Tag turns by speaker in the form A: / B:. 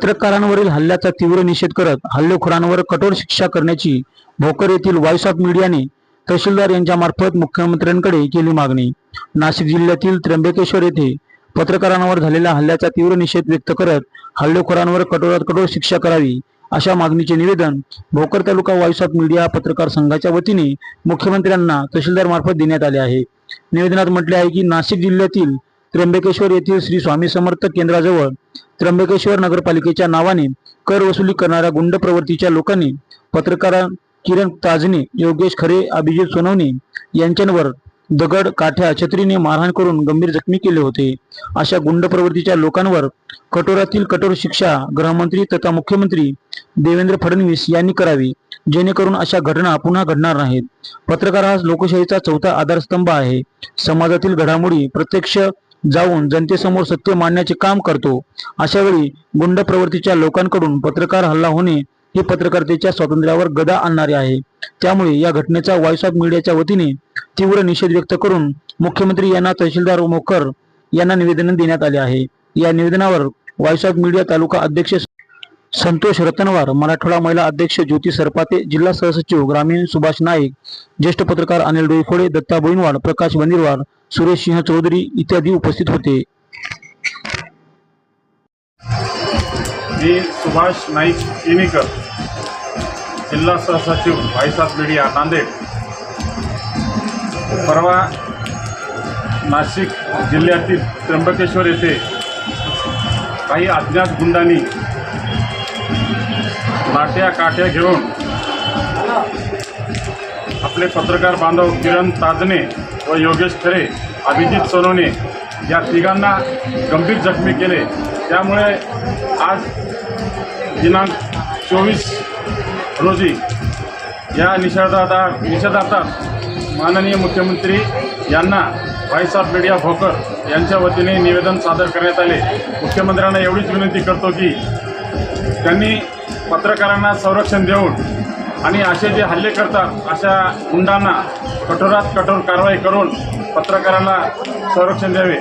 A: पत्रकारांवरील हल्ल्याचा तीव्र निषेध करत हल्लेखोरांवर कठोर शिक्षा करण्याची भोकर येथील व्हॉइस ऑफ मीडियाने तहसीलदार यांच्या मार्फत मुख्यमंत्र्यांकडे केली मागणी. नाशिक जिल्ह्यातील त्र्यंबकेश्वर येथे पत्रकारांवर झालेल्या हल्ल्याचा तीव्र निषेध व्यक्त करत हल्लेखोरांवर कठोरात कठोर शिक्षा करावी अशा मागणीचे निवेदन Bhokar taluka voice of media पत्रकार संघाच्या वतीने मुख्यमंत्र्यांना तहसीलदार मार्फत देण्यात आले आहे. निवेदनात म्हटले आहे की नाशिक जिल्ह्यातील त्र्यंबकेश्वर येथील श्री स्वामी समर्थ केंद्राजवळ त्र्यंबकेश्वर नगरपालिकेच्या नावाने कर वसुली करणाऱ्या गुंड प्रवृत्तीच्या लोकांनी पत्रकार किरण ताजने योगेश खरे अभिजित सोनवणे यांच्यावर दगड काठ्या छत्रीने मारहाण करून गंभीर जखमी केले होते. अशा गुंड प्रवृत्तीच्या लोकांवर कठोरातील कठोर शिक्षा गृहमंत्री तथा मुख्यमंत्री देवेंद्र फडणवीस यांनी करावी जेणेकरून अशा घटना पुन्हा घडणार नाहीत. पत्रकार हा लोकशाहीचा चौथा आधारस्तंभ आहे. समाजातील घडामोडी प्रत्यक्ष जाऊन जनतेसमोर सत्य मांडण्याचे काम करतो. अशा वेळी गुंड प्रवृत्तीच्या लोकांकडून पत्रकार हल्ला होणे हे पत्रकारितेच्या स्वातंत्र्यावर गदा आणणारे आहे. त्यामुळे या घटनेचा व्हॉइस ऑफ मीडियाच्या वतीने तीव्र निषेध व्यक्त करून मुख्यमंत्री यांना तहसीलदार मोकर यांना निवेदन देण्यात आले आहे. या निवेदनावर व्हॉइस ऑफ मीडिया तालुका अध्यक्ष संतोष रतनवार मराठवाडा महिला अध्यक्ष ज्योती सरपाते जिल्हा सहसचिव ग्रामीण सुभाष नाईक ज्येष्ठ पत्रकार अनिल डोईफोडे दत्ता बोईनवाड प्रकाश बंदिरवाड सुरेश सिंह चौधरी इत्यादी उपस्थित होते.
B: मी सुभाष नाईक किनीकर जिल्हा सहसचिव व्हाईस मीडिया नांदेड परवा नाशिक जिल्ह्यातील त्र्यंबकेश्वर येथे काही अज्ञात गुंडांनी लाट्या काठ्या घेऊन आपले पत्रकार बांधव किरण ताजने व योगेश खरे अभिजित सोनवणे या तिघांना गंभीर जखमी केले. त्यामुळे आज दिनांक चोवीस रोजी या निषेधार्था निषेधार्थात माननीय मुख्यमंत्री यांना व्हाईस ऑफ मीडिया भोकर यांच्या वतीने निवेदन सादर करण्यात आले. मुख्यमंत्र्यांना एवढीच विनंती करतो की त्यांनी पत्रकारांना संरक्षण देऊन आणि असे जे हल्ले करतात अशा गुंडांना कठोरात कठोर कारवाई करून पत्रकारांना संरक्षण द्यावे.